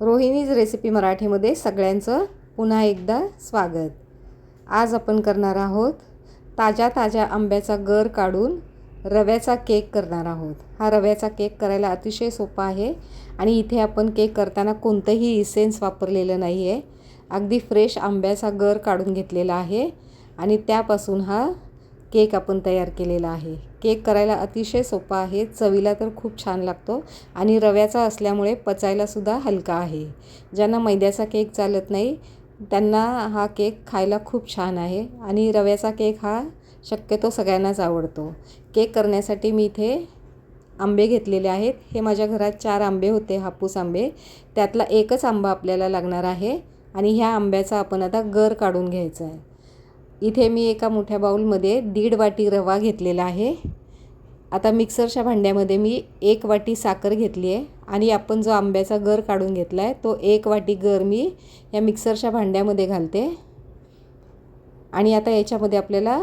Rohini's recipe मराठीमध्ये सगळ्यांचं पुन्हा एकदा स्वागत. आज आपण करणार आहोत ताज्या ताज्या आंब्याचा गर काढून रव्याचा केक करणार आहोत. हा रव्याचा केक करायला अतिशय सोपा आहे आणि इथे आपण केक करताना कोणतंही इसेन्स वापरलेलं नाही आहे अगदी फ्रेश आंब्याचा गर काढून घेतलेला आहे आणि त्यापासून हा केक आपण तयार केलेला आहे. केक करायला अतिशय सोपा आहे. चवीला तर खूप छान लागतो आणि रव्याचा असल्यामुळे पचायलासुद्धा हलका आहे. ज्यांना मैद्याचा केक चालत नाही त्यांना हा केक खायला खूप छान आहे आणि रव्याचा केक हा शक्यतो सगळ्यांनाच आवडतो. केक करण्यासाठी मी इथे आंबे घेतलेले आहेत. हे माझ्या घरात चार आंबे होते हापूस आंबे. त्यातला एकच आंबा आपल्याला लागणार आहे आणि ह्या आंब्याचा आपण आता गर काढून घ्यायचा आहे. इथे मी एका मोठ्या बाऊलमध्ये दीड वाटी रवा घेतलेला आहे. आता मिक्सरच्या भांड्यामध्ये मी एक वाटी साखर घेतली आहे आणि आपण जो आंब्याचा गर काढून घेतला आहे तो एक वाटी गर मी या मिक्सरच्या भांड्यामध्ये घालते. आणि आता याच्यामध्ये आपल्याला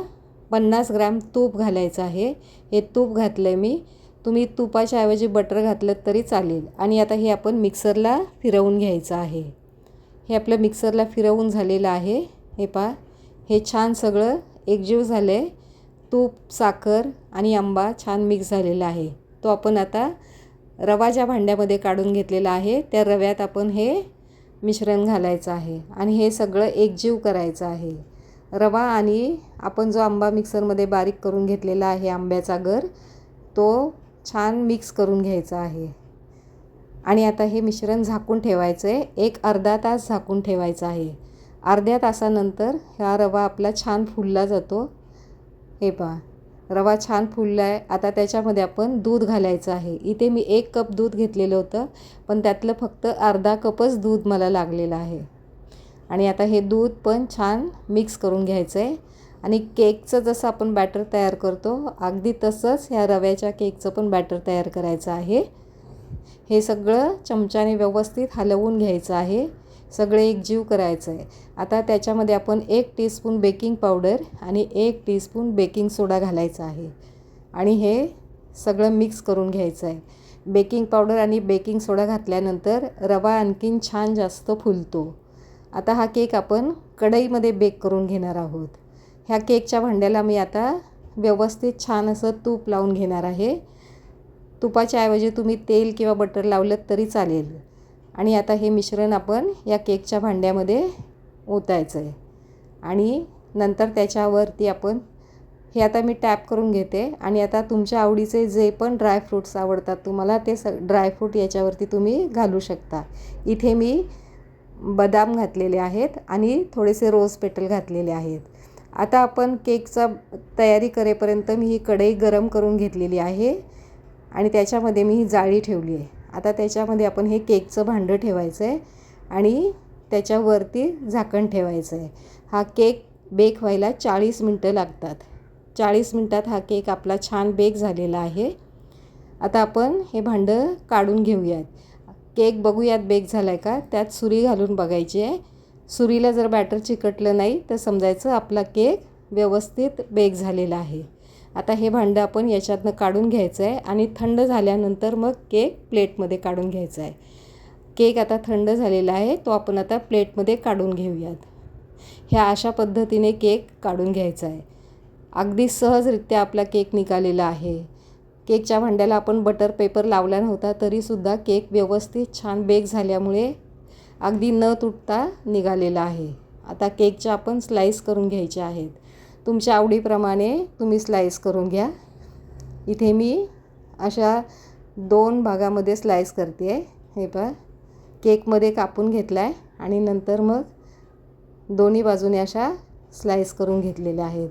पन्नास ग्रॅम तूप घालायचं आहे. हे तूप घातलं आहे मी. तुम्ही तुपाच्या ऐवजी बटर घातलं तरी चालेल. आणि आता हे आपण मिक्सरला फिरवून घ्यायचं आहे. हे आपलं मिक्सरला फिरवून झालेलं आहे. हे पा हे छान सगळं एकजीव झालं आहे. तूप साखर आणि आंबा छान मिक्स झालेला आहे. तो आपण आता रवा ज्या भांड्यामध्ये काढून घेतलेला आहे त्या रव्यात आपण हे मिश्रण घालायचं आहे आणि हे सगळं एकजीव करायचं आहे. रवा आणि आपण जो आंबा मिक्सरमध्ये बारीक करून घेतलेला आहे आंब्याचा गर तो छान मिक्स करून घ्यायचा आहे. आणि आता हे मिश्रण झाकून ठेवायचं आहे. एक अर्धा तास झाकून ठेवायचं आहे. अर्ध्या तासानंतर हा रवा आपला छान फुलला जातो. हे पहा रवा छान फुलला आहे आता त्याच्यामध्ये आपण दूध घालायचं आहे. इथे मी एक कप दूध घेतलेलं होतं पण त्यातलं फक्त अर्धा कपच दूध मला लागलेलं आहे. आणि आता हे दूध पण छान मिक्स करून घ्यायचं आहे आणि केकचं जसं आपण बॅटर तयार करतो अगदी तसंच ह्या रव्याच्या केकचं पण बॅटर तयार करायचं आहे. हे सगळं चमच्याने व्यवस्थित हलवून घ्यायचं आहे. सगळे एकजीव करायचं आहे. आता त्याच्यामध्ये आपण एक टीस्पून बेकिंग पावडर आणि एक टीस्पून बेकिंग सोडा घालायचा आहे. आणि हे सगळं मिक्स करून घ्यायचं आहे. बेकिंग पावडर आणि बेकिंग सोडा घातल्यानंतर रवा आणखीन छान जास्त फुलतो. आता हा केक आपण कढईमध्ये बेक करून घेणार आहोत. ह्या केकच्या भांड्याला मी आता व्यवस्थित छान असं तूप लावून घेणार आहे. तुपाच्या ऐवजी तुम्ही तेल किंवा बटर लावलं तरी चालेल. आणि आता हे मिश्रण आपण या केकच्या भांड्यामध्ये ओतायचं आहे. आणि नंतर त्याच्यावरती आपण हे आता मी टॅप करून घेते. आणि आता तुमच्या आवडीचे जे पण ड्रायफ्रूट्स आवडतात तुम्हाला ते स ड्रायफ्रूट याच्यावरती तुम्ही घालू शकता. इथे मी बदाम घातलेले आहेत आणि थोडेसे रोज पेटल घातलेले आहेत. आता आपण केकचा तयारी करेपर्यंत मी ही कढई गरम करून घेतलेली आहे. आणि त्याच्यामध्ये मी ही जाळी ठेवली आहे. आता त्याच्यामध्ये आपण हे केकचं भांडं ठेवायचं आहे आणि त्याच्यावरती झाकण ठेवायचं आहे हा केक बेक व्हायला चाळीस मिनटं लागतात. चाळीस मिनटात हा केक आपला छान बेक झालेला आहे. आता आपण हे भांडं काढून घेऊयात. केक बघूयात बेक झाला आहे का? त्यात सुरी घालून बघायची आहे. सुरीला जर बॅटर चिकटलं नाही तर समजायचं आपला केक व्यवस्थित बेक झालेला आहे. आता हे भांडं आपण याच्यातनं काढून घ्यायचं आहे आणि थंड झाल्यानंतर मग केक प्लेटमध्ये काढून घ्यायचा आहे केक आता थंड झालेला आहे तो आपण आता प्लेटमध्ये काढून घेऊयात. ह्या अशा पद्धतीने केक काढून घ्यायचा आहे अगदी सहजरित्या आपला केक निघालेला आहे. केकच्या भांड्याला आपण बटर पेपर लावला नव्हता तरीसुद्धा केक व्यवस्थित छान बेक झाल्यामुळे अगदी न तुटता निघालेला आहे. आता केकच्या आपण स्लाईस करून घ्यायचे आहेत. तुमच्या आवडीप्रमाणे तुम्ही स्लाईस करून घ्या. इथे मी अशा दोन भागामध्ये स्लाईस करते. आहे हे पहा. केकमध्ये कापून घेतला आहे आणि नंतर मग दोन्ही बाजूने अशा स्लाईस करून घेतलेल्या आहेत.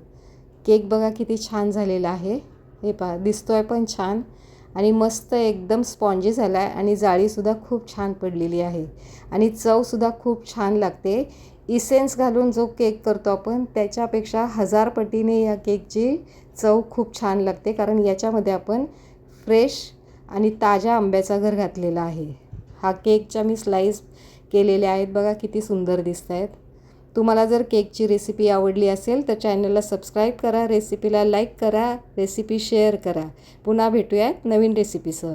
केक बघा किती छान झालेला आहे. हे पहा. दिसतो आहे पण छान. आणि मस्त एकदम स्पॉन्जी झाला आहे आणि जाळीसुद्धा खूप छान पडलेली आहे. आणि चवसुद्धा खूप छान लागते. इसेन्स घालून जो केक करतो आपण त्याच्यापेक्षा हजार पटीने या केकची चव खूप छान लागते. कारण याच्यामध्ये आपण फ्रेश आणि ताज्या आंब्याचा घर घातलेला आहे. हा केकच्या मी स्लाईस केलेल्या आहेत. बघा किती सुंदर दिसत आहेत तुम्हाला जर केकची रेसिपी आवडली असेल तर चॅनलला सबस्क्राईब करा रेसिपीला लाईक करा रेसिपी शेअर करा. पुन्हा भेटूयात नवीन रेसिपीसह